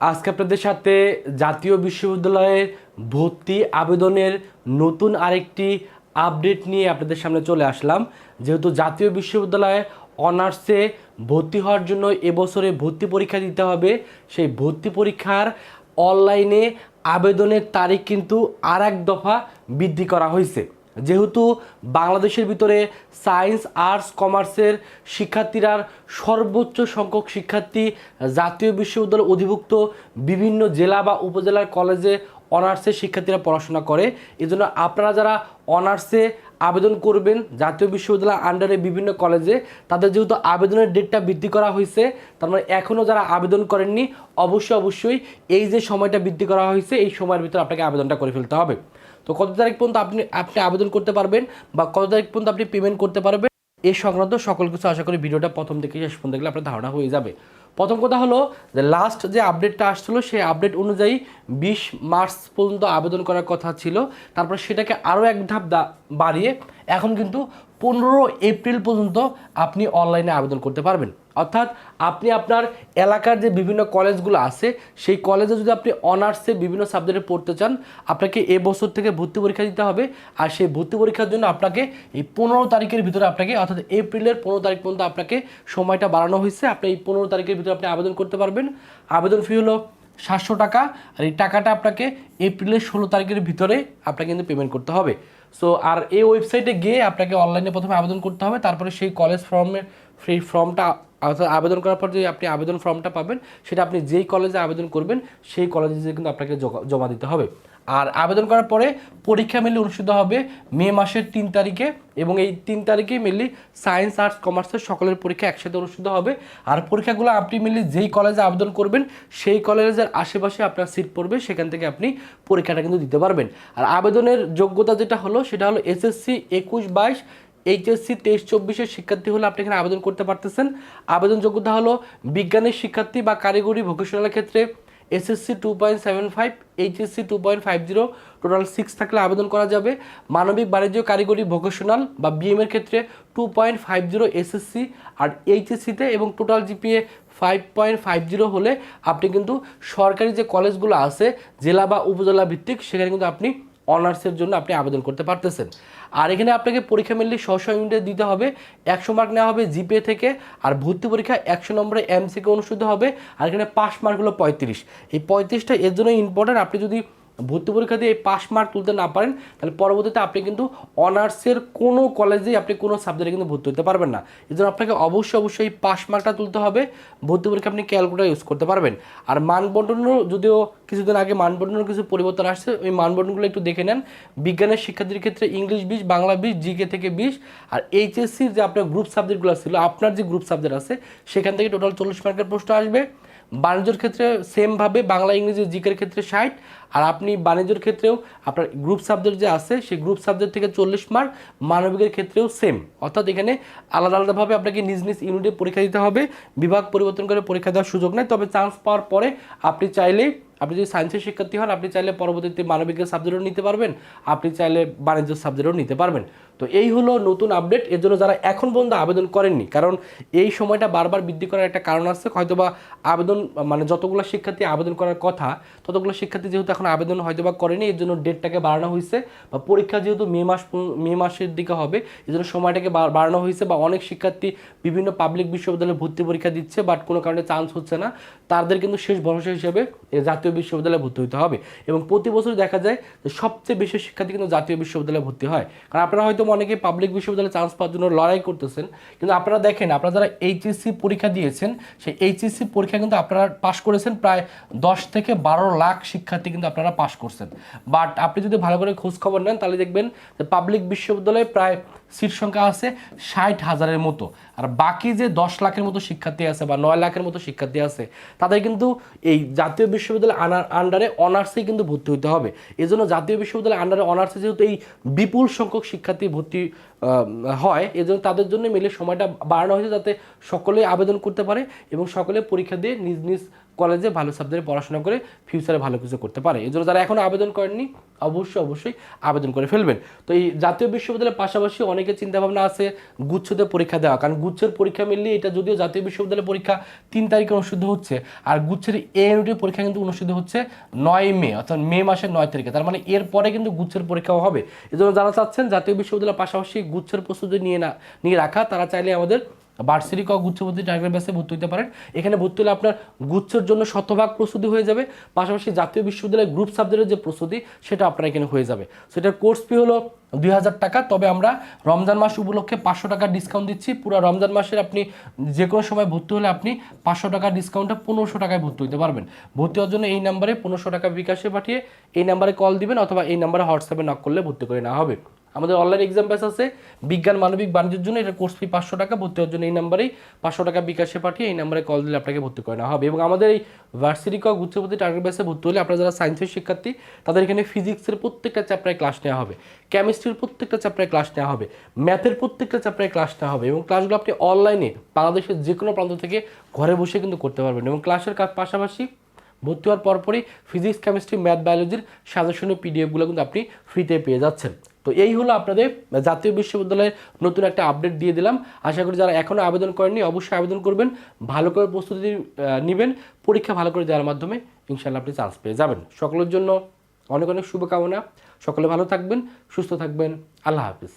আজকে আপনাদের সাথে জাতীয় বিশ্ববিদ্যালয়ের ভর্তি আবেদনের নতুন আরেকটি আপডেট নিয়ে আপনাদের সামনে চলে আসলাম। যেহেতু জাতীয় বিশ্ববিদ্যালয়ে অনার্সে ভর্তি হওয়ার জন্য এবছরে ভর্তি পরীক্ষা দিতে হবে, সেই ভর্তি পরীক্ষার অনলাইনে আবেদনের তারিখ কিন্তু আর এক দফা বৃদ্ধি করা হয়েছে। যেহেতু বাংলাদেশের ভিতরে সায়েন্স, আর্টস, কমার্সের শিক্ষার্থীরা সর্বোচ্চ সংখ্যক শিক্ষার্থী জাতীয় বিশ্ববিদ্যালয় অধিভুক্ত বিভিন্ন জেলা বা উপজেলার কলেজে অনার্সের শিক্ষার্থীরা পড়াশোনা করে। এজন্য আপনারা যারা অনার্সে আবেদন করবেন জাতীয় বিশ্ববিদ্যালয় আন্ডারে বিভিন্ন কলেজে, তাদের যেহেতু আবেদনের ডেটটা বৃদ্ধি করা হয়েছে, তার মানে এখনও যারা আবেদন করেননি, অবশ্যই অবশ্যই এই যে সময়টা বৃদ্ধি করা হয়েছে, এই সময়ের ভিতরে আপনাকে আবেদনটা করে ফেলতে হবে। তো কত তারিখ পর্যন্ত আপনি আপনি আবেদন করতে পারবেন বা কত তারিখ পর্যন্ত আপনি পেমেন্ট করতে পারবেন এই সংক্রান্ত সকল কিছু আশা করি ভিডিওটা প্রথম থেকে শেষ পর্যন্ত দেখলে আপনার ধারণা হয়ে যাবে। প্রথম কথা হলো যে লাস্ট যে আপডেটটা আসছিল, সেই আপডেট অনুযায়ী বিশ মার্চ পর্যন্ত আবেদন করার কথা ছিল। তারপর সেটাকে আরও এক ধাপ বাড়িয়ে এখন কিন্তু পনেরো এপ্রিল পর্যন্ত আপনি অনলাইনে আবেদন করতে পারবেন। অর্থাৎ আপনি আপনার এলাকার যে বিভিন্ন কলেজগুলো আছে, সেই কলেজে যদি আপনি অনার্সে বিভিন্ন সাবজেক্টে পড়তে চান, আপনাকে এ বছর থেকে ভর্তি পরীক্ষা দিতে হবে। আর সেই ভর্তি পরীক্ষার জন্য আপনাকে এই পনেরো তারিখের ভিতরে আপনাকে, অর্থাৎ এপ্রিলের পনেরো তারিখ পর্যন্ত আপনাকে সময়টা বাড়ানো হয়েছে। আপনি এই পনেরো তারিখের ভিতরে আপনি আবেদন করতে পারবেন। আবেদন ফি হলো সাতশো টাকা। আর এই টাকাটা আপনাকে এপ্রিলের ষোলো তারিখের ভিতরে আপনাকে কিন্তু পেমেন্ট করতে হবে। সো আর এই ওয়েবসাইটে গিয়ে আপনাকে অনলাইনে প্রথমে আবেদন করতে হবে। তারপরে সেই কলেজ ফর্মের সেই ফর্মটা অর্থাৎ আবেদন করার পর যে আপনি আবেদন ফর্মটা পাবেন, সেটা আপনি যেই কলেজে আবেদন করবেন, সেই কলেজে কিন্তু আপনাকে জমা দিতে হবে। আর আবেদন করার পরে পরীক্ষা মেনলি অনুষ্ঠিত হবে মে মাসের তিন তারিখে এবং এই তিন তারিখেই মেনলি সায়েন্স আর্টস কমার্সের সকলের পরীক্ষা একসাথে অনুষ্ঠিত হবে। আর পরীক্ষাগুলো আপনি মেনলি যেই কলেজে আবেদন করবেন, সেই কলেজের আশেপাশে আপনার সিট পড়বে, সেখান থেকে আপনি পরীক্ষাটা কিন্তু দিতে পারবেন। আর আবেদনের যোগ্যতা যেটা হলো, সেটা হলো এসএসসি একুশ বাইশ এইচএসসি তেইশ চব্বিশের শিক্ষার্থী হলে আপনি এখানে আবেদন করতে পারতেছেন। আবেদন যোগ্যতা হলো বিজ্ঞানের শিক্ষার্থী বা কারিগরি ভোকেশনালের ক্ষেত্রে SSC two point seven five HSC two point five zero total six থাকলে আবেদন করা যাবে। মানবিক বাণিজ্য কারিগরি ভোকেশনাল বা বিএম এর ক্ষেত্রে two point five zero SSC আর এইচএসসিতে এবং total GPA five point five zero হলে আপনি কিন্তু সরকারি যে কলেজগুলো আছে, জেলা বা উপজেলা ভিত্তিক, সেখানে কিন্তু আপনি অনার্সের জন্য আপনি আবেদন করতে পারতেছেন। আর এখানে আপনাকে পরীক্ষা মেনলি ছশো ইউনিটে দিতে হবে, একশো মার্ক নেওয়া হবে জিপে থেকে, আর ভর্তি পরীক্ষা একশো নম্বরে এমসিকে অনুষ্ঠিত হবে, আর এখানে পাস মার্ক হলো পঁয়ত্রিশ। এই পঁয়ত্রিশটা এর জন্য ইম্পর্ট্যান্ট আপনি যদি ভর্তি পরীক্ষা দিয়ে এই পাস মার্ক তুলতে না পারেন, তাহলে পরবর্তীতে আপনি কিন্তু অনার্সের কোনো কলেজেই আপনি কোনো সাবজেক্টে কিন্তু ভর্তি হতে পারবেন না। এই জন্য আপনাকে অবশ্যই অবশ্যই এই পাস মার্কটা তুলতে হবে, ভর্তি পরীক্ষা আপনি ক্যালকুলেটার ইউজ করতে পারবেন। আর মানবন্টনেরও যদিও কিছুদিন আগে মানবন্টনের কিছু পরিবর্তন আসছে, ওই মানবন্টনগুলো একটু দেখে নেন। বিজ্ঞানের শিক্ষার্থীর ক্ষেত্রে ইংলিশ বিশ, বাংলা বিশ জিকে থেকে বিশ, আর এইচএসসির যে আপনার গ্রুপ সাবজেক্টগুলো ছিল, আপনার যে গ্রুপ সাবজেক্ট আছে, সেখান থেকে টোটাল চল্লিশ মার্কের প্রশ্ন আসবে। বাণিজ্যের ক্ষেত্রে সেমভাবে বাংলা, ইংরেজি, জিকের ক্ষেত্রে ষাট, আর আপনি বাণিজ্যর ক্ষেত্রেও আপনার গ্রুপ সাবজেক্ট যে আছে, সেই গ্রুপ সাবজেক্ট থেকে চল্লিশ মার্ক মানবিকের ক্ষেত্রেও সেম অর্থাৎ এখানে আলাদা আলাদাভাবে আপনাকে নিজ নিজ ইউনিটে পরীক্ষা দিতে হবে। বিভাগ পরিবর্তন করে পরীক্ষা দেওয়ার সুযোগ নেই। তবে চান্স পাওয়ার পরে আপনি চাইলে আপনি যদি সায়েন্সের শিক্ষার্থী হন, আপনি চাইলে পরবর্তীতে মানবিকের সাবজেক্টও নিতে পারবেন, আপনি চাইলে বাণিজ্য সাবজেক্টও নিতে পারবেন। তো এই হলো নতুন আপডেট এর জন্য যারা এখন পর্যন্ত আবেদন করেননি, কারণ এই সময়টা বারবার বৃদ্ধি করার একটা কারণ আছে হয়তোবা আবেদন মানে যতগুলো শিক্ষার্থী আবেদন করার কথা, ততগুলো শিক্ষার্থী যেহেতু এখন আবেদন হয়তোবা করেনি, এর জন্য ডেটটাকে বাড়ানো হয়েছে, বা পরীক্ষা যেহেতু মে মাস মে মাসের দিকে হবে এই জন্য সময়টাকে বাড়ানো হয়েছে, বা অনেক শিক্ষার্থী বিভিন্ন পাবলিক বিশ্ববিদ্যালয়ে ভর্তি পরীক্ষা দিচ্ছে বাট কোনো কারণে চান্স হচ্ছে না। তাদের কিন্তু শেষ ভরসা হিসেবে জাতীয় বিশ্ববিদ্যালয়ে ভর্তি হতে হবে। এবং প্রতি বছর দেখা যায় যে সবচেয়ে বেশি শিক্ষার্থী কিন্তু জাতীয় বিশ্ববিদ্যালয়ে ভর্তি হয়। কারণ আপনারা হয়তো অনেকে পাবলিক বিশ্ববিদ্যালয়ে চান্স পাওয়ার জন্য লড়াই করতেছেন, কিন্তু আপনারা দেখেন, আপনারা যারা এইচএসসি পরীক্ষা দিয়েছেন, সেই এইচএসসি পরীক্ষা কিন্তু আপনারা পাশ করেছেন প্রায় দশ থেকে বারো লাখ শিক্ষার্থী কিন্তু আপনারা পাশ করছেন। বাট আপনি যদি ভালো করে খোঁজ খবর নেন, তাহলে দেখবেন যে পাবলিক বিশ্ববিদ্যালয়ে প্রায় সিট সংখ্যা আছে ষাট হাজারের মতো। আর বাকি যে দশ লাখের মতো শিক্ষার্থী আছে বা নয় লাখের মতো শিক্ষার্থী আছে, তাদের কিন্তু এই জাতীয় বিশ্ববিদ্যালয় আন্ডারে অনার্সেই কিন্তু ভর্তি হতে হবে। এই জন্য জাতীয় বিশ্ববিদ্যালয় আন্ডারে অনার্সে যেহেতু এই বিপুল সংখ্যক শিক্ষার্থী ভর্তি হয় এই জন্য তাদের জন্য মিলে সময়টা বাড়ানো হয়েছে যাতে সকলে আবেদন করতে পারে এবং সকলে পরীক্ষা দিয়ে নিজ নিজ কলেজে ভালো সাবজেক্টে পড়াশোনা করে ফিউচারে ভালো কিছু করতে পারে। এই জন্য যারা এখনও আবেদন করেননি, অবশ্যই অবশ্যই আবেদন করে ফেলবেন। তো এই জাতীয় বিশ্ববিদ্যালয়ের পাশাপাশি অনেকের চিন্তাভাবনা আছে গুচ্ছতে পরীক্ষা দেওয়া। কারণ গুচ্ছের পরীক্ষা মিললে এটা যদিও জাতীয় বিশ্ববিদ্যালয়ের পরীক্ষা তিন তারিখে অনুষ্ঠিত হচ্ছে, আর গুচ্ছের এ পরীক্ষা কিন্তু অনুষ্ঠিত হচ্ছে নয় মে, অর্থাৎ মে মাসের নয় তারিখে। তার মানে এর পরে কিন্তু গুচ্ছের পরীক্ষাও হবে। এই জন্য যারা চাচ্ছেন জাতীয় বিশ্ববিদ্যালয়ের পাশাপাশি গুচ্ছের প্রস্তুতি নিয়ে না, নিয়ে রাখা, তারা চাইলে আমাদের বার্ষিক ক গুচ্ছপতি টার্গেট ব্যাসে ভর্তি হতে পারেন। এখানে ভর্তি হলে আপনার গুচ্ছের জন্য শতভাগ প্রস্তুতি হয়ে যাবে। পাশাপাশি জাতীয় বিশ্ববিদ্যালয়ের গ্রুপ সাবজেক্টের যে প্রস্তুতি, সেটা আপনার এখানে হয়ে যাবে। সেটার কোর্স ফি হলো দুই হাজার টাকা। তবে আমরা রমজান মাস উপলক্ষে পাঁচশো টাকা ডিসকাউন্ট দিচ্ছি। পুরো রমজান মাসের আপনি যে কোনো সময় ভর্তি হলে আপনি পাঁচশো টাকা ডিসকাউন্টে পনেরোশো টাকায় ভর্তি হতে পারবেন। ভর্তি হওয়ার জন্য এই নাম্বারে পনেরোশো টাকা বিকাশে পাঠিয়ে এই নাম্বারে কল দিবেন অথবা এই নাম্বারে হোয়াটসঅ্যাপে নক করলে ভর্তি করে নেওয়া হবে। আমাদের অনলাইন এক্সাম ব্যাচ আছে। বিজ্ঞান, মানবিক, বাণিজ্যের জন্য এটা কোর্স ফি পাঁচশো টাকা, ভর্তি হওয়ার জন্য এই নাম্বারেই পাঁচশো টাকা বিকাশে পাঠিয়ে এই নাম্বারে কল দিলে আপনাকে ভর্তি করে নেওয়া হবে। এবং আমাদের এই ভার্সিটি ক গুচ্ছপতি টার্গেট ব্যাচে ভর্তি হলে আপনারা যারা সায়েন্সের শিক্ষার্থী, তাদের এখানে ফিজিক্সের প্রত্যেকটা চ্যাপ্টারে ক্লাস নেওয়া হবে। কেমিস্ট্রির প্রত্যেকটা চ্যাপ্টারে ক্লাস নেওয়া হবে। ম্যাথের প্রত্যেকটা চ্যাপ্টারে ক্লাস নেওয়া হবে। এবং ক্লাসগুলো আপনি অনলাইনে বাংলাদেশের যে কোনো প্রান্ত থেকে ঘরে বসে কিন্তু করতে পারবেন। এবং ক্লাসের পাশাপাশি ভর্তি হওয়ার পরপরই ফিজিক্স কেমিস্ট্রি ম্যাথ বায়োলজির সাজেশনের পিডিএফগুলো কিন্তু আপনি ফ্রিতে পেয়ে যাচ্ছেন। তো এই হলো আপনাদের জাতীয় বিশ্ববিদ্যালয়ের নতুন একটা আপডেট দিয়ে দিলাম। আশা করি যারা এখনও আবেদন করেননি, অবশ্যই আবেদন করবেন। ভালো করে প্রস্তুতি নেবেন। পরীক্ষা ভালো করে দেওয়ার মাধ্যমে ইনশাল্লাহ আপনি চান্স পেয়ে যাবেন। সকলের জন্য অনেক অনেক শুভকামনা। সকলে ভালো থাকবেন, সুস্থ থাকবেন। আল্লাহ হাফিজ।